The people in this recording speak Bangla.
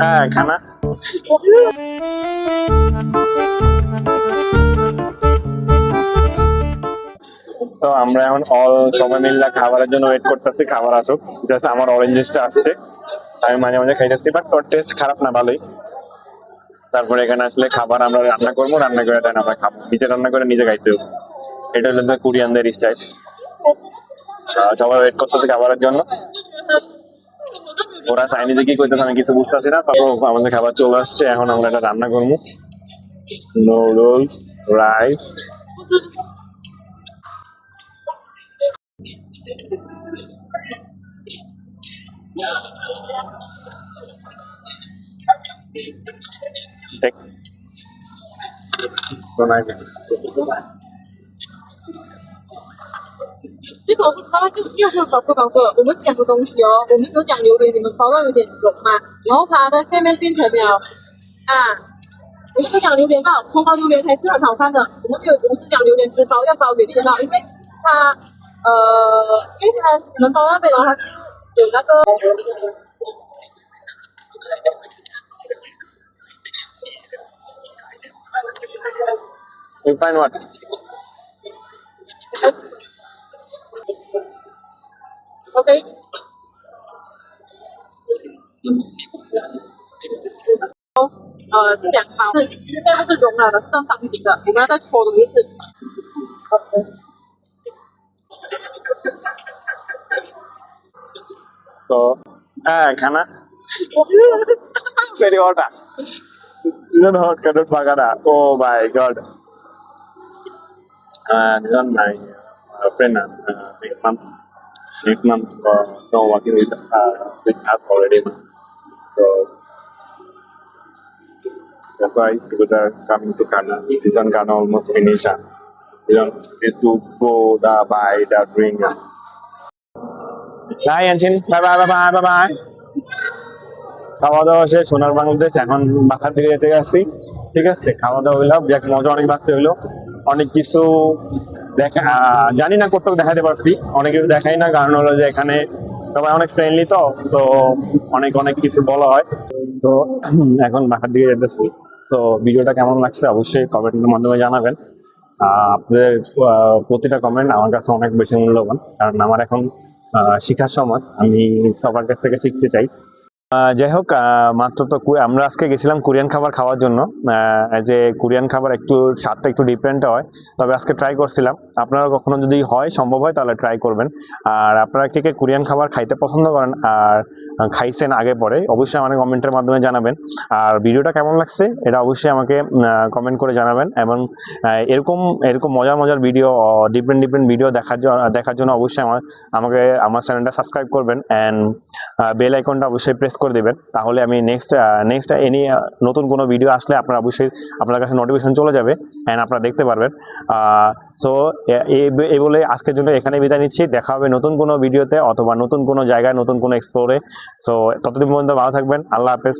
হ্যাঁ খানা তো আমরা এখন অল সবাই মিলে খাবারের জন্য ওয়েট করতেছি খাবার আসুক। জাস্ট আমার অরেঞ্জ জুসটা আসছে। আমি মাঝে মাঝে খাইতেছি বাট তোর টেস্ট খারাপ না ভালোই। তারপরে এখানে আসলে খাবার আমরা রান্না করব রান্না করে দেন আমরা খাব। নিজে রান্না করে নিজে খাইতে হবে। এটা হলো কোরিয়ানদের স্টাইল সবাই ওয়েট করতেছে খাবারের জন্য। ওরা চাইনিজে কি করতেছে আমি কিছু বুঝতেছি না। তারপর আমাদের খাবার চলে আসছে, এখন আমরা এটা রান্না করব। Noodles rice Take. Don't 这个我不知道，就要不要宝哥宝哥，我们讲的东西哦，我们只讲榴莲，你们包到有点融嘛，然后它的下面变成了啊，我们是讲榴莲包，葱包榴莲才是很好看的，我们没有，我们是讲榴莲汁包要包给天到，因为它呃，因为它你们包那边的话，是有那个。You find what? OK。呃，是两包，是现在是融了的正方形的，我们要再搓揉一次。 So, ah, খানা very hot. ah. Not hot, cannot bagara. Oh my god. Uh, this one next month. Uh, no working with uh, with us already. So that's why people are coming to Kana. This one Kana almost finish. Uh. This one is to go the buy the drink. Uh. বাই আনছেন bye bye bye bye bye bye খাওয়া দাওয়া শেষ সোনার বাংলাদেশ এখন বাসার দিকে যেতে আসছি ঠিক আছে খাওয়া দাওয়া মজা অনেক বাঁচতে হইল অনেক কিছু দেখা জানি না কোথাও দেখাতে পারছি। অনেক কিছু দেখাই না, কারণ হলো যে এখানে সবাই অনেক ফ্রেন্ডলি তো তো অনেক অনেক কিছু বলা হয়। তো এখন বাসার দিকে যেতেছি। তো ভিডিওটা কেমন লাগছে অবশ্যই কমেন্টের মাধ্যমে জানাবেন। আপনাদের প্রতিটা কমেন্ট আমার কাছে অনেক বেশি মূল্যবান। কারণ আমার এখন শিখার সময়, আমি সবার কাছ থেকে শিখতে চাই। যাই হোক মাত্র তো আমরা আজকে গেছিলাম কোরিয়ান খাবার খাওয়ার জন্য। যে কোরিয়ান খাবার একটু স্বাদটা একটু ডিফারেন্ট হয়, তবে আজকে ট্রাই করছিলাম। আপনারা কখনো যদি হয়, সম্ভব হয়, তাহলে ট্রাই করবেন। আর আপনারা কে কে কোরিয়ান খাবার খাইতে পছন্দ করেন আর খাইছেন আগে পরে, অবশ্যই আমাকে কমেন্টের মাধ্যমে জানাবেন। আর ভিডিওটা কেমন লাগছে, এটা অবশ্যই আমাকে কমেন্ট করে জানাবেন। এবং এরকম এরকম মজার মজার ভিডিও ডিফারেন্ট ডিফারেন্ট ভিডিও দেখার জন্য দেখার জন্য অবশ্যই আমার, আমাকে, আমার চ্যানেলটা সাবস্ক্রাইব করবেন। অ্যান্ড বেল আইকনটা অবশ্যই প্রেস করে দেবেন। তাহলে আমি নেক্সট নেক্সট এ নিয়ে নতুন কোনো ভিডিও আসলে আপনার অবশ্যই আপনার কাছে নোটিফিকেশন চলে যাবে অ্যান্ড আপনারা দেখতে পারবেন। সো এই বলে আজকের জন্য এখানে বিদায় নিচ্ছি। দেখা হবে নতুন কোনো ভিডিওতে অথবা নতুন কোনো জায়গায়, নতুন কোনো এক্সপ্লোরে সো ততদিন পর্যন্ত ভালো থাকবেন। আল্লাহ হাফেজ।